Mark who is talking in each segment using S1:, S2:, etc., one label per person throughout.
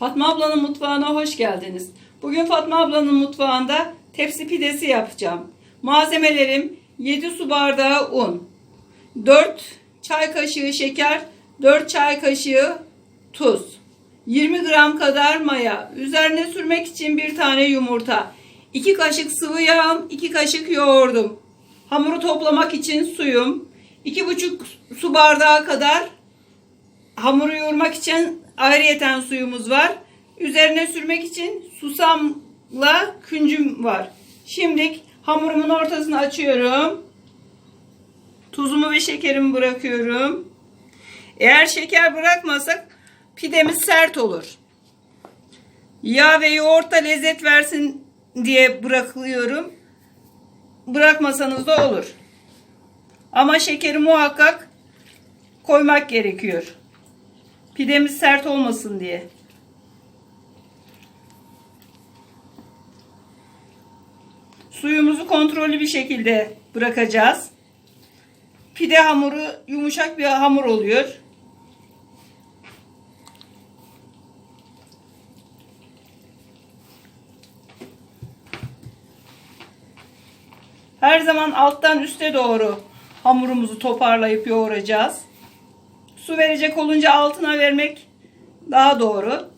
S1: Fatma ablanın mutfağına hoş geldiniz. Bugün Fatma ablanın mutfağında tepsi pidesi yapacağım. Malzemelerim 7 su bardağı un, 4 çay kaşığı şeker, 4 çay kaşığı tuz, 20 gram kadar maya, üzerine sürmek için bir tane yumurta, 2 kaşık sıvı yağım, 2 kaşık yoğurdum, hamuru toplamak için suyum, 2,5 su bardağı kadar hamuru yoğurmak için ayrıyeten suyumuz var. Üzerine sürmek için susamla küncüm var. Şimdi hamurumun ortasını açıyorum. Tuzumu ve şekerimi bırakıyorum. Eğer şeker bırakmasak pidemiz sert olur. Yağ ve yoğurt da lezzet versin diye bırakıyorum. Bırakmasanız da olur. Ama şekeri muhakkak koymak gerekiyor. Pidemiz sert olmasın diye. Suyumuzu kontrollü bir şekilde bırakacağız. Pide hamuru yumuşak bir hamur oluyor. Her zaman alttan üste doğru hamurumuzu toparlayıp yoğuracağız. Su verecek olunca altına vermek daha doğru.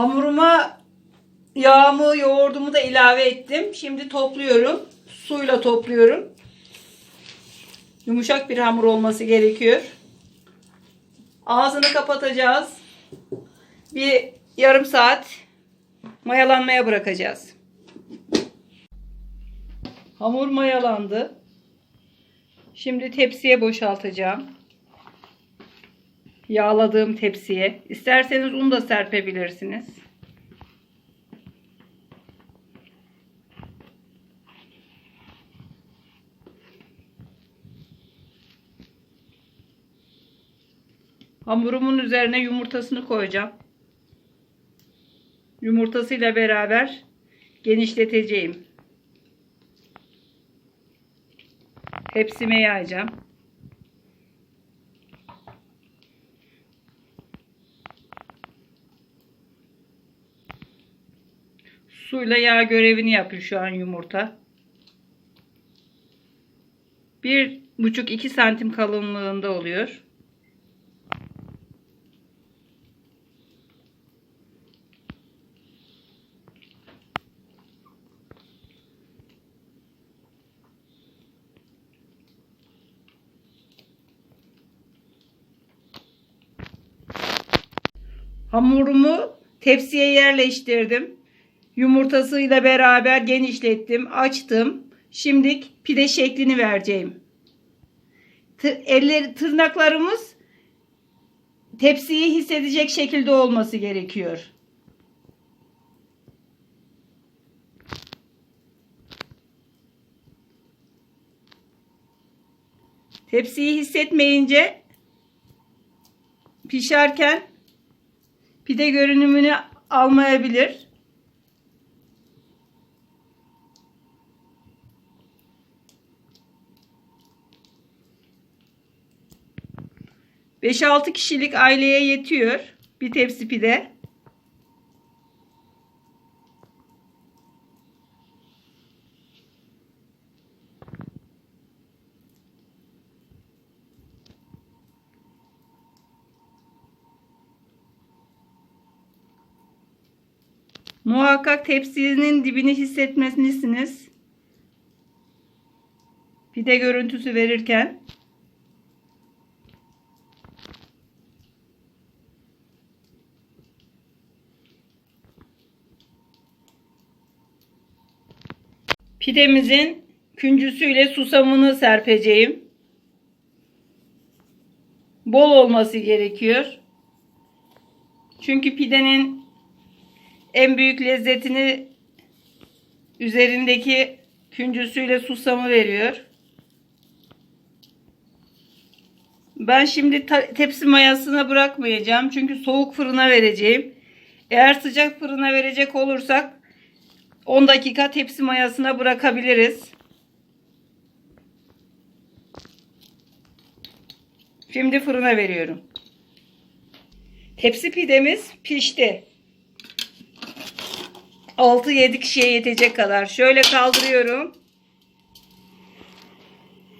S1: Hamuruma yağımı, yoğurdumu da ilave ettim. Şimdi topluyorum. Suyla topluyorum. Yumuşak bir hamur olması gerekiyor. Ağzını kapatacağız. Bir yarım saat mayalanmaya bırakacağız. Hamur mayalandı. Şimdi tepsiye boşaltacağım. Yağladığım tepsiye. İsterseniz un da serpebilirsiniz. Hamurumun üzerine yumurtasını koyacağım. Yumurtasıyla beraber genişleteceğim. Hepsime yayacağım. Suyla yağ görevini yapıyor şu an yumurta. Bir buçuk iki santim kalınlığında oluyor. Hamurumu tepsiye yerleştirdim. Yumurtasıyla beraber genişlettim, açtım. Şimdi pide şeklini vereceğim. Tır, eller, tırnaklarımız tepsiyi hissedecek şekilde olması gerekiyor. Tepsiyi hissetmeyince pişerken pide görünümünü almayabilir. Beş altı kişilik aileye yetiyor bir tepsi pide. Muhakkak tepsinin dibini hissetmelisiniz. Pide görüntüsü verirken. Pidemizin küncüsüyle susamını serpeceğim. Bol olması gerekiyor. Çünkü pidenin en büyük lezzetini üzerindeki küncüsüyle susamı veriyor. Ben şimdi tepsi mayasına bırakmayacağım. Çünkü soğuk fırına vereceğim. Eğer sıcak fırına verecek olursak 10 dakika tepsi mayasına bırakabiliriz. Şimdi fırına veriyorum. Tepsi pidemiz pişti. 6-7 kişiye yetecek kadar. Şöyle kaldırıyorum.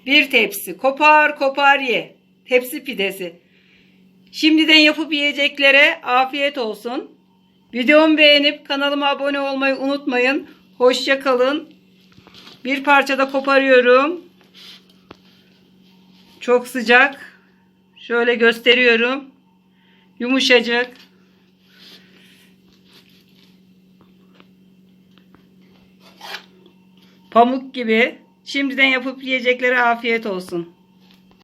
S1: Bir tepsi. Kopar kopar ye. Tepsi pidesi. Şimdiden yapıp yiyeceklere afiyet olsun. Videomu beğenip kanalıma abone olmayı unutmayın. Hoşça kalın. Bir parça da koparıyorum. Çok sıcak. Şöyle gösteriyorum. Yumuşacık. Pamuk gibi. Şimdiden yapıp yiyeceklere afiyet olsun.